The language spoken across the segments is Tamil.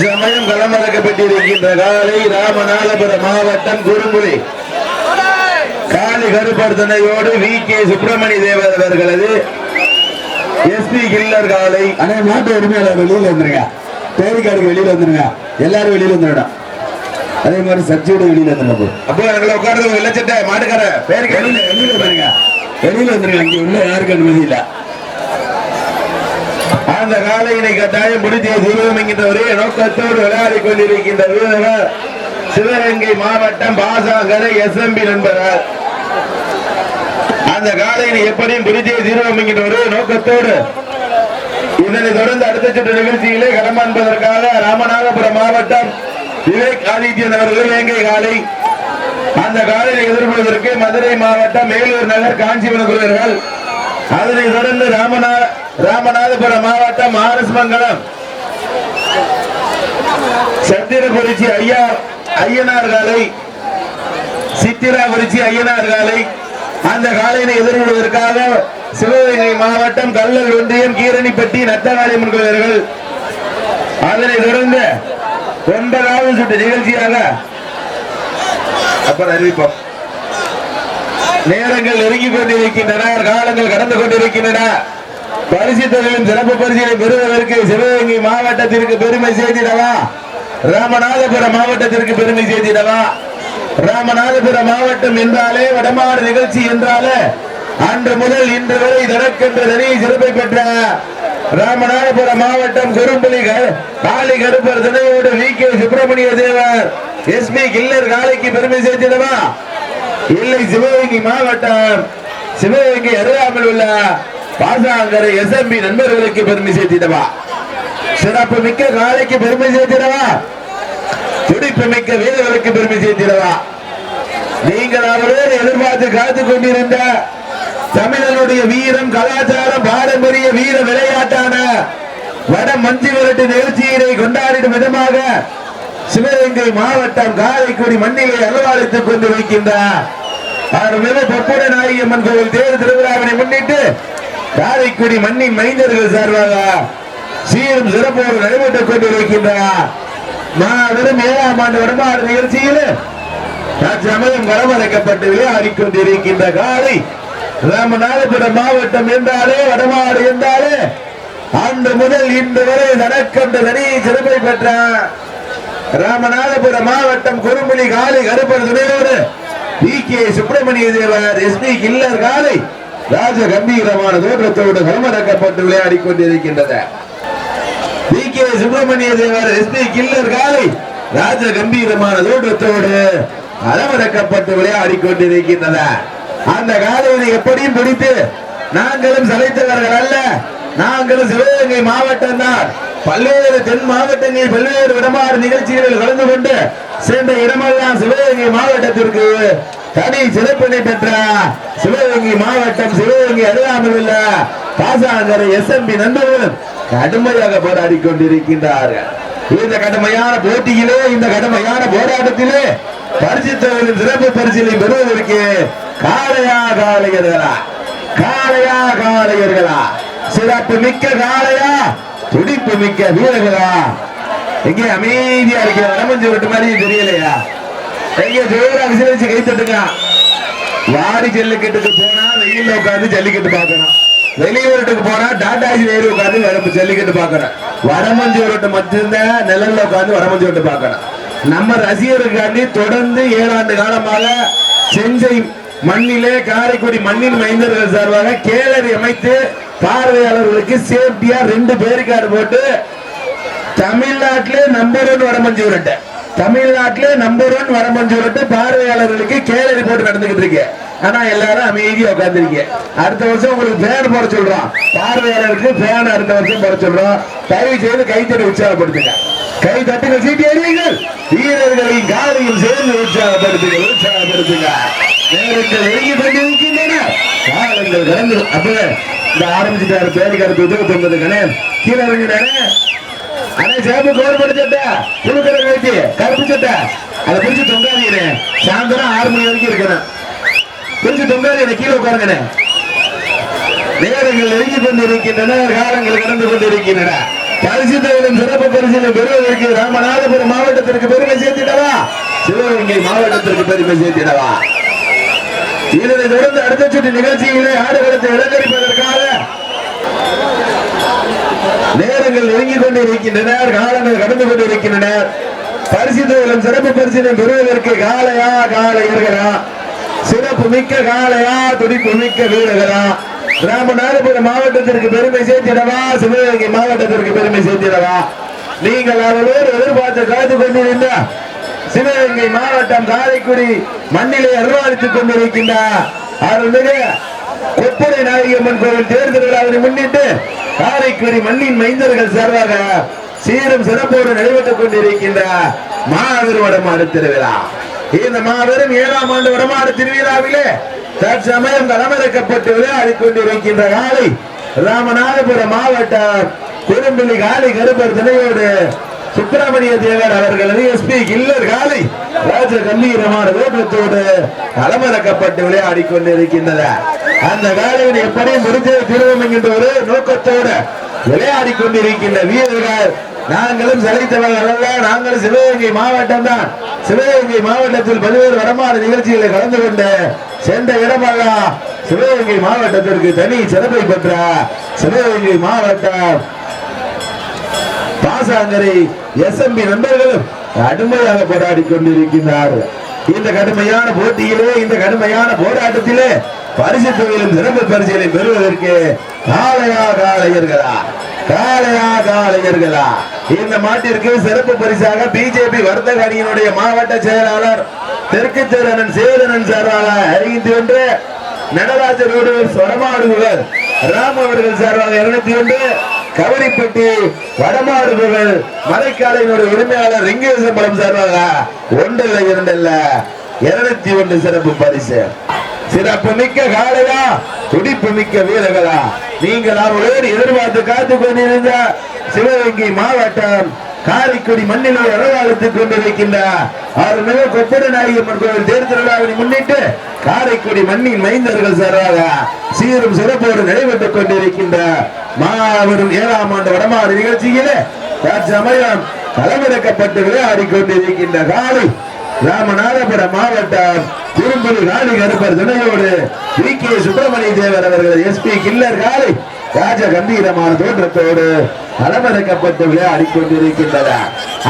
சமயம் களமிறக்கப்பட்டிருக்கின்ற காலை ராமநாதபுரம் மாவட்டம் குறும்புலி. காளி கருப்பர்தனையோடு வி. கே. சுப்பிரமணி தேவர் அவர்களது எஸ்பி கில்லர் காலை. அண்ணே மாட்டு உரிமையாளர் வெளியில வந்துருங்க. தேவிக்காடுக்கு வெளியில வந்துருங்க. எல்லாரும் வெளியில வந்துடணும் அதே மாதிரி சர்ச்சையோட வெளியில வந்துடும் அப்போ எங்களை உட்கார்ந்து இல்லச்சட்ட மாட்டுக்கார பேரு வெளியில வெளியில வந்துருங்க. வெளியில வந்துருங்க இங்க உள்ள யாருக்கு அனுமதி இல்ல. அந்த காலையினை கட்டாயம் முடித்திய தீபம் என்கின்ற ஒரே நோக்கத்தோடு விளையாடி கொண்டிருக்கின்ற வீரர்கள் சிவகங்கை மாவட்டம் பாசாங்கரை எஸ் எம்பி நண்பர்கள். அந்த காலையினை எப்படியும் பிரித்திய தீர்வம் என்கின்ற ஒரே நோக்கத்தோடு இதனை தொடர்ந்து அடுத்த சுற்று நிகழ்ச்சியிலே கடமை என்பதற்காக ராமநாதபுரம் மாவட்டம் விவேக் ஆதித்யன் அவர்கள் வேங்கை காலை. அந்த காலையை எதிர்கொள்வதற்கு மதுரை மாவட்டம் மேலூர் நகர் காஞ்சிபுரம் குழுவர்கள் அதனை தொடர்ந்து ராமநாத ராமநாதபுரம் மாவட்டம் ஆர்எஸ் மங்கலம் சத்திரகுறிச்சி ஐயா ஐயனார் காலை சித்திராபுரிச்சி ஐயனார் காலை அந்த காலையினை எதிர்கொள்வதற்காக சிவகங்கை மாவட்டம் கல்லல் ஒன்றியம் கீரணிப்பட்டி நத்தகாளி கோயில்கள் அதனை தொடர்ந்து ஒன்பதாவது சுற்று நிகழ்ச்சியாக அப்புறம் அறிவிப்போம். நேரங்கள் நெருங்கிக் கொண்டிருக்கின்றன காலங்கள் கடந்து கொண்டிருக்கின்றன. பரிசு தொழிலும் சிறப்பு பரிசுகளை பெறுவதற்கு சிவகங்கை மாவட்டத்திற்கு பெருமை சேர்த்திடவா? ராமநாதபுரம் மாவட்டத்திற்கு பெருமை சேர்த்திடவா? ராமநாதபுரம் மாவட்டம் என்றாலே வடமாறு நிகழ்ச்சி என்றாலே அன்று முதல் இன்று வரை தனக்கென்ற தனி சிறப்பை பெற்ற ராமநாதபுரம் மாவட்டம் குறும்புலி காளி கருப்பர் துணையோடு V. K. Subramaniya Thevar S. P. Killer காளிக்கு பெருமை சேர்த்திடவா? இல்லை சிவகங்கை மாவட்டம் சிவகங்கை அருகாமல் உள்ள பாசாங்கரை எஸ்எம்பி நண்பர்களுக்கு பெருமை சேர்த்திடவா? சிறப்பு மிக்க காலைக்கு பெருமை சேர்த்திடவா? துடிப்பு மிக்க வீரர்களுக்கு பெருமை சேர்த்திடவா? நீங்கள் அவரோடு எதிர்பார்த்து காத்துக் கொண்டிருந்த தமிழனுடைய வீரம் கலாச்சாரம் பாரம்பரிய வீர விளையாட்டான வட மஞ்சு விரட்டு நிகழ்ச்சியினை கொண்டாடிடும் விதமாக சிவகங்கை மாவட்டம் காரைக்குடி மண்ணிலே அலவாளித்துக் கொண்டு வைக்கின்றார் மிக பொப்புட நாயகம்மன் கோவில் தேர் திருவிழாவினை முன்னிட்டு காரைக்குடி மண்ணின் மைந்தர்கள் சார்பாக சீரும் சிறப்போடு நடைபெற்றுக் கொண்டிருக்கின்றார் மாபெரும் ஏழாம் ஆண்டு வடமாடு நிகழ்ச்சியில் தற்சமயம் வரவழைக்கப்பட்டு விளையாடிக் கொண்டிருக்கின்ற காலை ராமநாதபுரம் மாவட்டம் என்றாலே வடமாடு என்றாலே அன்று முதல் இன்று வரை தனக்கென்ற தனி சிறப்பை பெற்ற ராமநாதபுரம் மாவட்டம் குறும்புலி காலை கருப்பர் துணையோடு P K Subramaniya Thevar S P killer காலை ராஜ கம்பீரமான தோற்றத்தோடு களமிறக்கப்பட்டு விளையாடி கொண்டிருக்கின்றது P K Subramaniya Thevar S P killer காலை ராஜ கம்பீரமான தோற்றத்தோடு அலமடக்கப்பட்டு விளையாடி கொண்டிருக்கின்றன. அந்த காலையினை எப்படியும் பிடித்து நாங்களும் சளைத்தவர்கள் அல்ல. நாங்களும் சிவகங்கை மாவட்டம் தான். பல்வேறு தென் மாவட்டங்களில் பல்வேறு இடமாறு நிகழ்ச்சிகளில் கலந்து கொண்டு சென்ற இடமெல்லாம் சிவகங்கை மாவட்டத்திற்கு தனி சிறப்பினை பெற்ற சிவகங்கை மாவட்டம் சிவகங்கை அருகாமல் உள்ள பாசாங்கரை எஸ்எம்பி நண்பர்களும் கடுமையாக போராடி கொண்டிருக்கின்றார்கள். இந்த கடுமையான போட்டியிலே இந்த கடுமையான போராட்டத்திலே பரிசுத்தவர்களின் சிறப்பு பரிசிலை பெறுவதற்கு காளையா காளையர்களா? காளையா காளையர்களா? சிறப்பு மிக்க காளையா? துடிப்பு மிக்க வீரர்களா? எங்கே அமைதியா இருக்கிற வடமஞ்சு விட்டு மாதிரி தெரியலையா? எங்க ஜோரா விசிலிச்சு கை தட்டுங்க வாடி ஜல்லிக்கட்டுக்கு போனா வெயில உட்காந்து ஜல்லிக்கட்டு பார்க்கணும் வெளியூருக்கு போனா டாடாஜி வேறு உட்காந்து வரப்பு ஜல்லிக்கட்டு பாக்கணும் வடமஞ்சு விரட்டு மட்டும்தான் நிழல்ல உட்காந்து வடமஞ்சு விரட்டு பார்க்கணும் நம்ம ரசிகருக்காண்டி தொடர்ந்து ஏழாண்டு காலமாக செஞ்சை மண்ணிலே காரைக்குடி மண்ணின் மைந்தர்கள் சார்பாக கேலரி அமைத்து பார்வையாளர்களுக்கு சேஃப்டியா ரெண்டு பேருக்காடு போட்டு தமிழ்நாட்டிலே நம்பர் ஒன் வடமஞ்சு தமிழ்நாட்டிலே நம்பர் ஒன் வடமஞ்சு சொல்லிட்டு பார்வையாளர்களுக்கு கேலரி போட்டு நடந்துகிட்டு இருக்கு ஆனா எல்லாரும் அமைதியா உட்காந்துருக்கீங்க அடுத்த வருஷம் உங்களுக்கு ஃபேன் போட சொல்றோம். பார்வையாளர்களுக்கு ஃபேன் அடுத்த வருஷம் போட சொல்றோம். தயவு செய்து கைத்தறி உற்சாகப்படுத்துங்க. கை தட்டுங்க சீட்டி அறியுங்கள் வீரர்களின் காலையும் சேர்ந்து உற்சாகப்படுத்துங்க உற்சாகப்படுத்துங்க. நேரங்கள் பண்ணி இருக்கின்றன காலங்கள் கடந்து அப்ப இந்த ஆரம்பிச்சுட்டாரு பேருக்காரு உதவி தந்ததுக்கானே கீழே இறங்கினானே அண்ணே சேப்பு கவர்மெண்ட் சட்டை. புழுக்கிற கழிச்சு கருப்பு சட்டை. அதை பிடிச்சு தொங்காதீங்கண்ணே. சாயந்தரம் ஆறு மணி வரைக்கும் இருக்கணும். பிடிச்சு தொங்காதீங்க கீழே உட்காருங்கண்ணே. நேரங்கள் நெருங்கி கொண்டிருக்கின்றன காலங்கள் கடந்து கொண்டிருக்கின்றன. பரிசுத்தவரின் சிறப்பு பரிசினை பெறுவதற்கு ராமநாதபுரம் மாவட்டத்திற்கு பெருமை சேர்த்திடவா? சிவகங்கை மாவட்டத்திற்கு பெருமை சேர்த்திடவா? இதனை தொடர்ந்து அடுத்த சுற்று நிகழ்ச்சியிலே ஆடுகளத்தை அலங்கரிப்பதற்காக நேரங்கள் நெருங்கிக் கொண்டிருக்கின்றனர் காலங்கள் கடந்து கொண்டிருக்கின்றனர் பரிசுத்தலம் சிறப்பு பரிசினை பெறுவதற்கு காலையா காலையர்களா சிறப்பு மிக்க காலையா துடிப்பு மிக்க வீரர்களா ராமநாதபுரம் மாவட்டத்திற்கு பெருமை சேர்த்திடவா? சிவகங்கை மாவட்டத்திற்கு பெருமை சேர்த்திடவா? நீங்கள் அவரோடு எதிர்பார்த்து காத்து கொண்டிருந்த சிவகங்கை மாவட்டம் காரைக்குடி மண்ணிலே அருவாளித்துக் கொண்டிருக்கின்ற அருள்மிகு கொப்பரை நாயகம்மன் கோவில் தேர்தல் விழாவினை முன்னிட்டு காரைக்குடி மண்ணின் மைந்தர்கள் சார்பாக சீரும் சிறப்போடு நடைபெற்றுக் கொண்டிருக்கின்ற மாபெரும் வடமாறு திருவிழா. இந்த மாபெரும் ஏழாம் ஆண்டு வடமாறு திருவிழாவிலே தற்சமயம் களமிறக்கப்பட்டு விளையாடி கொண்டிருக்கின்ற காலை ராமநாதபுரம் மாவட்டம் குறும்பிள்ளி காலை கருப்பர் துணையோடு சுப்பிரமணிய தேவர் அவர்களது எஸ்பி கில்லர் காலை ராஜ கம்பீரமான தோற்றத்தோடு களமிறக்கப்பட்டு விளையாடி கொண்டிருக்கின்றன. அந்த காலையின் எப்படி முடிஞ்ச திருவம் என்கின்ற ஒரு நோக்கத்தோடு விளையாடி கொண்டிருக்கின்ற வீரர்கள் நாங்களும் செலைத்தவர்கள் அல்ல நாங்களும் சிவகங்கை மாவட்டம் தான். சிவகங்கை மாவட்டத்தில் பல்வேறு வரமான நிகழ்ச்சிகளை கலந்து கொண்டு சென்ற இடமெல்லாம் சிவகங்கை மாவட்டத்திற்கு தனி சிறப்பை பெற்ற சிவகங்கை மாவட்டம் பாசாங்கரை எஸ்எம்பி நண்பர்களும் கடுமையாக போராடி கொண்டிருக்கின்றார்கள் இந்த கடுமையான போட்டியிலே இந்த கடுமையான போராட்டத்திலே பரிசு தொகையிலும் சிறப்பு பரிசுகளை பெறுவதற்கு காளையா காளையர்களா காளையா காளையர்களா இந்த மாட்டிற்கு சிறப்பு பரிசாக பிஜேபி வர்த்தக அணியினுடைய மாவட்ட செயலாளர் தெற்கு சேரனன் சேதனன் சார்பாக அறிவித்து ஒன்று நடராஜர் வீடுகள் சொரமாடுகள் ராம் அவர்கள் சார்பாக இருநூத்தி ஒன்று கவரிப்பட்டி வடமாடுபவர் மலைக்காலையினுடைய உரிமையாளர் ரிங்கேசம்பலம் சார்பாக ஒன்றல்ல இரண்டல்ல இருநூத்தி ஒன்று சிறப்பு பரிசு. சிறப்பு மிக்க காலையா துடிப்பு மிக்க வீரர்களா. நீங்கள் அவர்களோடு எதிர்பார்த்து காத்து கொண்டிருந்த சிவகங்கை மாவட்டம் காரைக்குடி மண்ணிலே அறவாழ்த்துக் கொண்டிருக்கின்ற அருள்மிகு கொப்பட நாயகம்மன் கோவில் தேர்தலாவினை முன்னிட்டு காரைக்குடி மண்ணின் மைந்தர்கள் சார்பாக சீரும் சிறப்போடு நடைபெற்றுக் கொண்டிருக்கின்ற மாபெரும் ஏழாம் ஆண்டு வடமாறு நிகழ்ச்சியிலே தற்சமயம் களமிறக்கப்பட்டு விளையாடி கொண்டிருக்கின்ற காலை ராமநாதபுரம் மாவட்டம் திருப்பதி காலி கருப்பர் துணையோடு வி. கே. சுப்பிரமணிய தேவர் அவர்கள் எஸ்பி கில்லர் காலை ராஜ கம்பீரமான தோற்றத்தோடு களமிறக்கப்பட்டு விளையாடி கொண்டிருக்கின்றன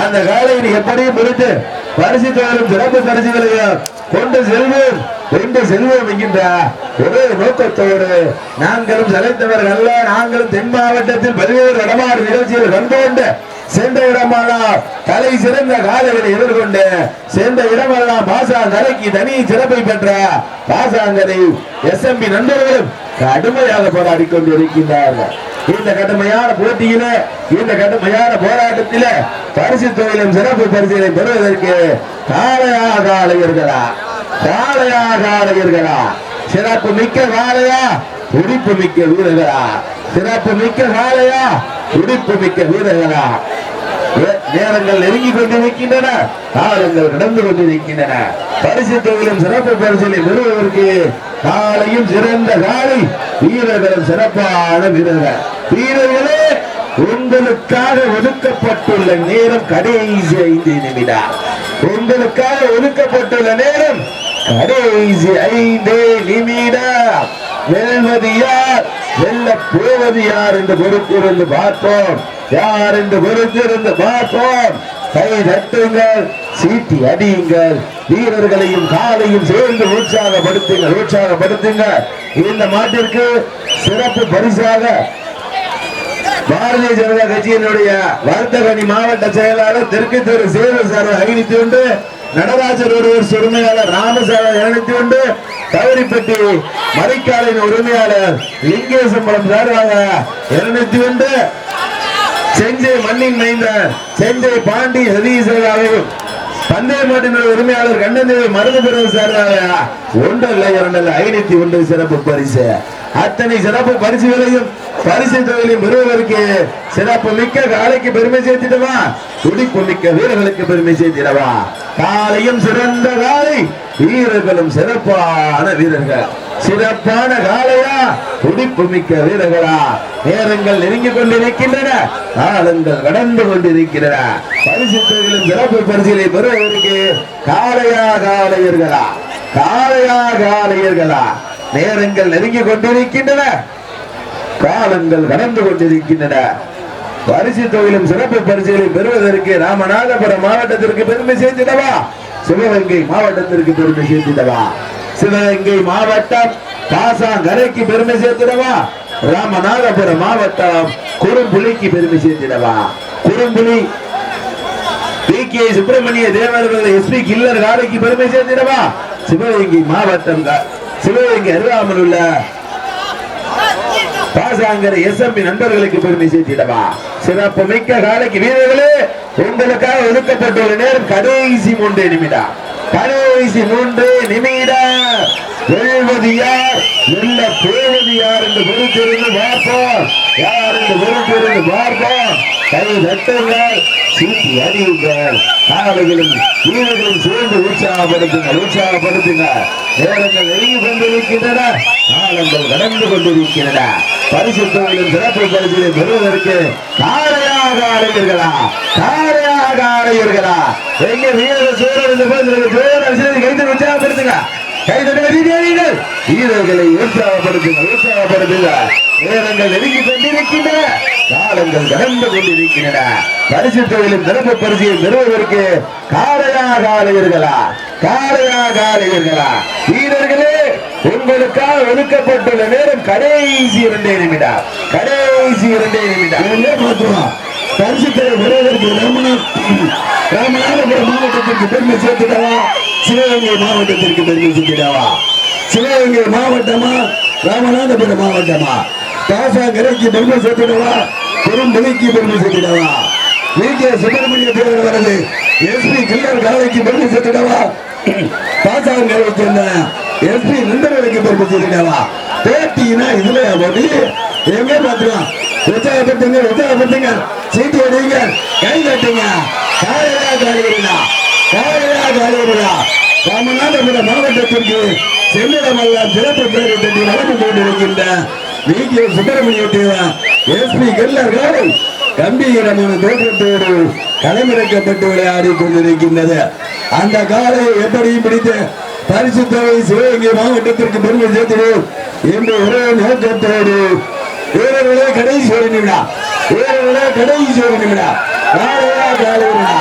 அந்த காலையில் எப்படியும் பிடித்து பரிசு தோறும் சிறப்பு பரிசுகளையும் கொண்டு செல்வோம். ரெண்டு செல்வம் என்கின்ற ஒரே நோக்கத்தோடு நாங்களும் செலைத்தவர்கள் அல்ல நாங்களும் தென் மாவட்டத்தில் பல்வேறு இடமாறு நிகழ்ச்சியில் கண்டுகொண்டு சென்ற இடமெல்லாம் தலை சிறந்த காலைகளை எதிர்கொண்டு சென்ற இடமெல்லாம் பாசாங்கரைக்கு தனி சிறப்பை பெற்ற பாசாங்கரை எஸ்எம்பி நண்பர்களும் கடுமையாக போராடி கொண்டிருக்கின்றார்கள். இந்த கடுமையான போட்டியில இந்த கடுமையான போராட்டத்தில பரிசு தொழிலும் சிறப்பு பரிசுகளை பெறுவதற்கு காலையாக காளையர்களா காளையா காளையர்களா சிறப்பு மிக்க வாழையா? துடிப்பு மிக்க வீரர்களா? சிறப்பு மிக்க வாழையா? துடிப்பு மிக்க வீரர்களா? நேரங்கள் நெருங்கி கொண்டிருக்கின்றன காலங்கள் நடந்து கொண்டிருக்கின்றன பரிசு தொழிலும் சிறப்பு பரிசலை பெறுவதற்கு காலையும் சிறந்த காலை வீரர்களும் சிறப்பான வீரர்கள். வீரர்களே உங்களுக்காக ஒதுக்கப்பட்டுள்ள நேரம் கடைசி ஐந்து நிமிடம். உங்களுக்காக ஒதுக்கப்பட்டுள்ள நேரம் கடைசி ஐந்தே நிமிடம். வெல்வது யார்? வெல்ல போவது யார் என்று பொறுத்திருந்து பார்ப்போம். யார் என்று பொறுத்திருந்து பார்ப்போம். கை தட்டுங்கள் சீட்டி அடியுங்கள். வீரர்களையும் காலையும் சேர்ந்து உற்சாகப்படுத்துங்கள் உற்சாகப்படுத்துங்கள். இந்த மாட்டிற்கு சிறப்பு பரிசாக பாரதிய ஜனதா கட்சியினுடைய வர்த்தகணி மாவட்ட செயலாளர் தெற்கு தெரு சேவை சார் ஐநூத்தி ஒன்று நடராஜர் ஒருவர் உரிமையாளர் ராமசாமி இருநூத்தி ஒன்று கவரிப்பட்டி மறைக்காலின் உரிமையாளர் லிங்கேசம்பலம் சார்பாக இருநூத்தி ஒன்று செஞ்சை மண்ணின் மைந்தர் செஞ்சை பாண்டி சதீசராகவும் பந்தய மாட்டினுடைய உரிமையாளர் கண்ணந்தேவி மருந்து பெறுவது சார்பாக இரண்டு இல்லை ஐநூத்தி ஒன்று சிறப்பு பரிசு. அத்தனை சிறப்பு பரிசுகளையும் பரிசு தொகையிலையும் பெறுவதற்கு சிறப்பு மிக்க காலைக்கு பெருமை சேர்த்திடவா? துடிப்பு மிக்க வீரர்களுக்கு பெருமை சேர்த்திடவா? காலையும் சிறந்த காலை வீரர்களும் சிறப்பான வீரர்கள். சிறப்பான காலையா துடிப்பு மிக்க வீரர்களா? நேரங்கள் நெருங்கிக் கொண்டிருக்கின்றன. காலங்கள் கடந்து கொண்டிருக்கின்றன. பரிசு தொழிலும் சிறப்பு பரிசிலை பெறுவதற்கு காலையா காளையர்களா? காலையா காலையர்களா நேரங்கள் நெருங்கிக் கொண்டிருக்கின்றன. காலங்கள் கடந்து கொண்டிருக்கின்றன. பரிசு தொகையிலும் சிறப்பு பரிசுகளை பெறுவதற்கு ராமநாதபுரம் மாவட்டத்திற்கு பெருமை சேர்த்திடவா? சிவகங்கை மாவட்டத்திற்கு பெருமை சேர்த்திடவா? சிவகங்கை மாவட்டம் பாசாங்கரைக்கு பெருமை சேர்த்திடவா? ராமநாதபுரம் மாவட்டம் குறும்புலிக்கு பெருமை சேர்த்திடவா? குறும்புலி பி கே சுப்பிரமணிய தேவர்கள் எஸ்பி கில்லர் காலைக்கு பெருமை சேர்த்திடவா? சிவகங்கை மாவட்டம் சிவகங்கை அருகாமல் உள்ள பாசாங்கர எஸ்எம்பி நண்பர்களுக்கு பெருமை சேர்த்திடவா? சிறப்பு மிக்க காலைக்கு வீரர்களே உங்களுக்காக ஒரு நேரம் கடைசி மூன்று நிமிடம். கடைசி மூன்று நிமிடம் வெல்வது யார் வெல்ல போவது யார் என்று பொறுத்திருந்து பார்ப்போம். யார் என்று பொறுத்திருந்து பார்ப்போம். கை தட்டுங்கள் சீட்டி அறியுங்கள் காலைகளும் வீரர்களும் சேர்ந்து உற்சாகப்படுத்துங்கள் உற்சாகப்படுத்துங்கள். நேரங்கள் நெருங்கி கொண்டிருக்கின்றன காலங்கள் நடந்து கொண்டிருக்கின்றன. பரிசு தொழிலும் சிறப்பு பரிசுகளை பெறுவதற்கு காரையாக அடைவீர்களா காரையாக அடைவீர்களா எங்க வீர சூழல் இந்த பரிசுகளுக்கு பேர் கைது உற்சாகப்படுத்துங்க வீரர்களை உற்சாகப்படுத்துங்கள் உற்சாகப்படுத்துங்கள் நேரங்கள் நெருங்கி கொண்டிருக்கின்றன. காலங்கள் கடந்து கொண்டிருக்கின்றன. பரிசு தொகையிலும் சிறப்பு பரிசையை பெறுவதற்கு காரையாக ஆளுவீர்களா காரையாக ஆளுவீர்களா வீரர்களே உங்களுக்காக ஒதுக்கப்பட்டுள்ள நேரம் கடைசி இரண்டே நிமிடம். கடைசி இரண்டே நிமிடம். இவங்களே பார்த்துருவோம் ராமநாத் ராமநாதபுரம் மாவட்டத்திற்கு பெருமை சேர்த்துட்டாவா சிவகங்கை மாவட்டத்திற்கு பெருமை சேர்த்துட்டாவா சிவகங்கை மாவட்டமா? ராமநாதபுரம் மாவட்டமா? பாசாங்கரைக்கு பெருமை சேர்த்துடவா பெரும்பலிக்கு பெருமை சேர்த்துடவா வி. கே. சுப்பிரமணிய தேவர் வரது எஸ்பி கில்லர் காலைக்கு பெருமை சேர்த்துடவா பாசாங்கரை சேர்ந்த எஸ்பி நண்பர்களுக்கு பெருமை சேர்த்துடவா பேட்டினா இதுல ஒன்று எங்க பாத்துக்கலாம்? உற்சாகப்படுத்துங்க உற்சாகப்படுத்துங்க சீட்டி அடிங்க கை தட்டுங்க. காலையா காலையா காலையா காலையா ராமநாதபுரம் மாவட்டத்திற்கு சென்னிடமெல்லாம் சிறப்பு பெயரை தட்டி வழங்கி கொண்டிருக்கின்ற வி கே சுப்பிரமணிய தேவன் எஸ்பி கெல்லர் காலை கம்பீரமான தோற்றத்தோடு களமிறக்கப்பட்டு விளையாடி கொண்டிருக்கின்றது. அந்த காலையை எப்படியும் பிடித்து பரிசு தொகை சிவகங்கை மாவட்டத்திற்கு பெருமை சேர்த்திடும் என்று ஒரே நோக்கத்தோடு வீரர்களே கடைசி ஒரு நிமிடம். வீரர்களே கடைசி ஒரு நிமிடம். காலையா காலையா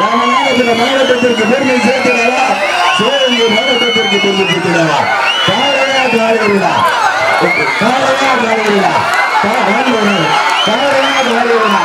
ராமநாதபுரம் மாவட்டத்திற்கு பெருமை சேர்த்திடவா? சிவகங்கை மாவட்டத்திற்கு பெருமை சேர்த்திடவா? காலையா காலையா காலையா காலையா காலையா காலையா காலையா